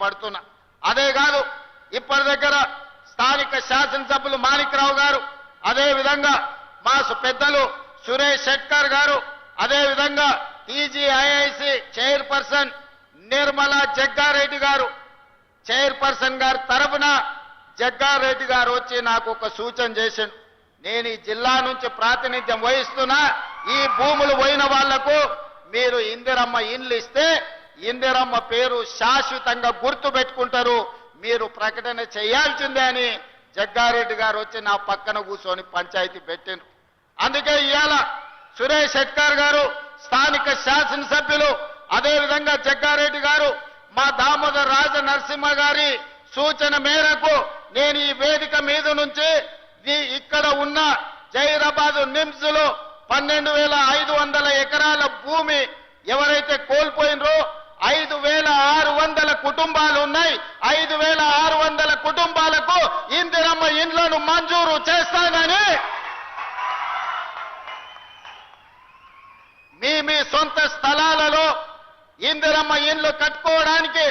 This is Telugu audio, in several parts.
పడుతున్నా. అదే కాదు ఇప్పటి దగ్గర స్థానిక శాసనసభ్యులు మాణిక్రావు గారు అదే విధంగా మా పెద్దలు సురేష్ శెట్కర్ గారు అదే విధంగా టీజీఐఐసి చైర్పర్సన్ నిర్మలా జగ్గారెడ్డి గారు. చైర్పర్సన్ గారి తరపున జగ్గారెడ్డి గారు వచ్చి నాకు ఒక సూచన చేసిండు నేను ఈ జిల్లా నుంచి ప్రాతినిధ్యం వహిస్తున్నా. ఈ భూములు పోయిన వాళ్ళకు మీరు ఇందిరమ్మ ఇండ్లు ఇస్తే ఇందిరమ్మ పేరు శాశ్వతంగా గుర్తు పెట్టుకుంటారు. మీరు ప్రకటన చేయాల్సిందే అని జగ్గారెడ్డి గారు వచ్చి నా పక్కన కూర్చొని పంచాయతీ పెట్టిండ్రు. అందుకే ఇవాళ సురేష్ శెట్కర్ గారు స్థానిక శాసనసభ్యులు అదేవిధంగా జగ్గారెడ్డి గారు మా దామోదర్ రాజ నరసింహ గారి సూచన మేరకు నేను ఈ వేదిక మీద నుంచి ఇక్కడ ఉన్న జైరాబాద్ నిమ్స్లో పన్నెండు వేల ఐదు వందల ఎకరాల భూమి ఎవరైతే కోల్పోయినరో ఐదు వేల ఆరు వందల కుటుంబాలు ఉన్నాయి ఐదు వేల ఆరు వందల కుటుంబాలకు ఇందిరమ్మ ఇండ్లను మంజూరు చేస్తానని మీ మీ సొంత స్థలాలలో ఇందిరమ్మ ఇండ్లు కట్టుకోవడానికి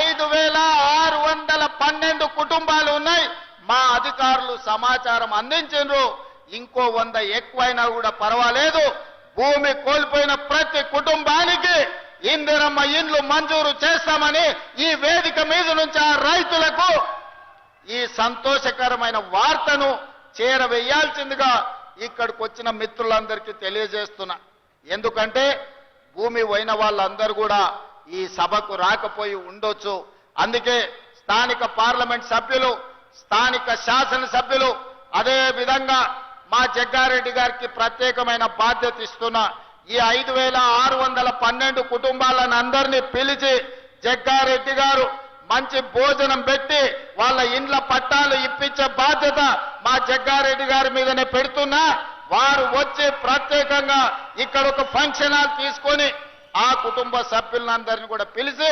ఐదు వేల ఆరు వందల పన్నెండు కుటుంబాలు ఉన్నాయి మా అధికారులు సమాచారం అందించారు ఇంకో వంద ఎక్కువైనా కూడా పర్వాలేదు. భూమి కోల్పోయిన ప్రతి కుటుంబానికి ఇందిరమ్మ ఇండ్లు మంజూరు చేస్తామని ఈ వేదిక మీద నుంచి ఆ రైతులకు ఈ సంతోషకరమైన వార్తను చేరవేయాల్సిందిగా ఇక్కడికి వచ్చిన మిత్రులందరికీ తెలియజేస్తున్నా. ఎందుకంటే భూమి పోయిన వాళ్ళందరూ కూడా ఈ సభకు రాకపోయి ఉండొచ్చు. అందుకే స్థానిక పార్లమెంట్ సభ్యులు స్థానిక శాసనసభ్యులు అదే విధంగా మా జగ్గారెడ్డి గారికి ప్రత్యేకమైన బాధ్యత ఇస్తున్నా. ఈ ఐదు వేల ఆరు వందల పన్నెండు కుటుంబాలను అందరినీ పిలిచి జగ్గారెడ్డి గారు మంచి భోజనం పెట్టి వాళ్ళ ఇండ్ల పట్టాలు ఇప్పించే బాధ్యత మా జగ్గారెడ్డి గారి మీదనే పెడుతున్నా. వారు వచ్చి ప్రత్యేకంగా ఇక్కడ ఒక ఫంక్షన్ హాల్ తీసుకొని ఆ కుటుంబ సభ్యులందరినీ కూడా పిలిచి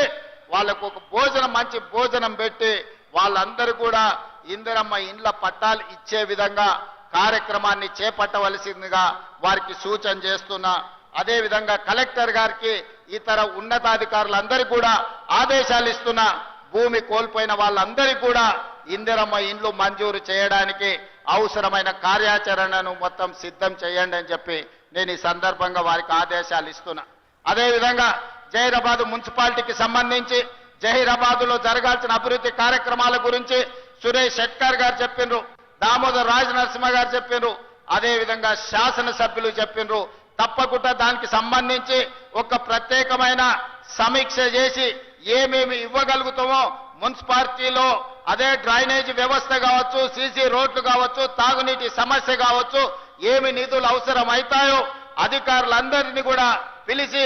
వాళ్ళకు ఒక భోజనం మంచి భోజనం పెట్టి వాళ్ళందరూ కూడా ఇందిరమ్మ ఇండ్ల పట్టాలు ఇచ్చే విధంగా కార్యక్రమాన్ని చేపట్టవలసిందిగా వారికి సూచన చేస్తున్నా. అదేవిధంగా కలెక్టర్ గారికి ఇతర ఉన్నతాధికారులందరికీ కూడా ఆదేశాలు ఇస్తున్నా భూమి కోల్పోయిన వాళ్ళందరికీ కూడా ఇందిరమ్మ ఇండ్లు మంజూరు చేయడానికి అవసరమైన కార్యాచరణను మొత్తం సిద్ధం చేయండి అని చెప్పి నేను ఈ సందర్భంగా వారికి ఆదేశాలు ఇస్తున్నా. అదేవిధంగా జహీరాబాద్ మున్సిపాలిటీకి సంబంధించి జహీరాబాదులో జరగాల్సిన అభివృద్ధి కార్యక్రమాల గురించి సురేష్ షెట్కర్ గారు చెప్పిండ్రు దామోదర్ రాజ నరసింహ గారు చెప్పిండ్రు అదేవిధంగా శాసనసభ్యులు చెప్పిండ్రు తప్పకుండా దానికి సంబంధించి ఒక ప్రత్యేకమైన సమీక్ష చేసి ఏమేమి ఇవ్వగలుగుతామో మున్సిపాలిటీలో అదే డ్రైనేజ్ వ్యవస్థ కావచ్చు సీసీ రోడ్లు కావచ్చు తాగునీటి సమస్య కావచ్చు ఏమి నిధులు అవసరం అవుతాయో అధికారులందరినీ కూడా పిలిచి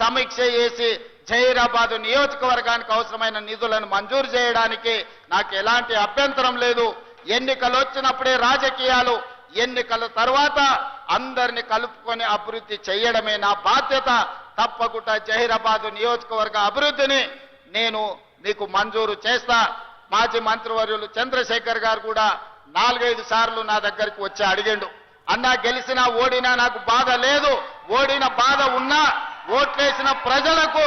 సమీక్ష చేసి జహీరాబాద్ నియోజకవర్గానికి అవసరమైన నిధులను మంజూరు చేయడానికి నాకు ఎలాంటి అభ్యంతరం లేదు. ఎన్నికలు వచ్చినప్పుడే రాజకీయాలు ఎన్నికల తర్వాత అందరిని కలుపుకొని అభివృద్ధి చేయడమే నా బాధ్యత. తప్పకుండా జహీరాబాద్ నియోజకవర్గ అభివృద్ధిని నేను మీకు మంజూరు చేస్తా. మాజీ మంత్రివర్యులు చంద్రశేఖర్ గారు కూడా నాలుగైదు సార్లు నా దగ్గరికి వచ్చి అడిగిండు. అన్నా గెలిచినా ఓడినా నాకు బాధ లేదు. ఓడిన బాధ ఉన్నా ఓట్లేసిన ప్రజలకు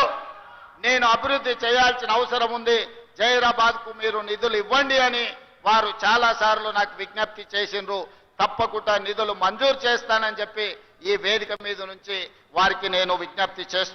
నేను అభివృద్ధి చేయాల్సిన అవసరం ఉంది. జైరాబాద్కు మీరు నిధులు ఇవ్వండి అని వారు చాలా సార్లు నాకు విజ్ఞప్తి చేసిండ్రు. తప్పకుండా నిధులు మంజూరు చేస్తానని చెప్పి ఈ వేదిక మీద నుంచి వారికి నేను విజ్ఞప్తి చేస్తున్నాను.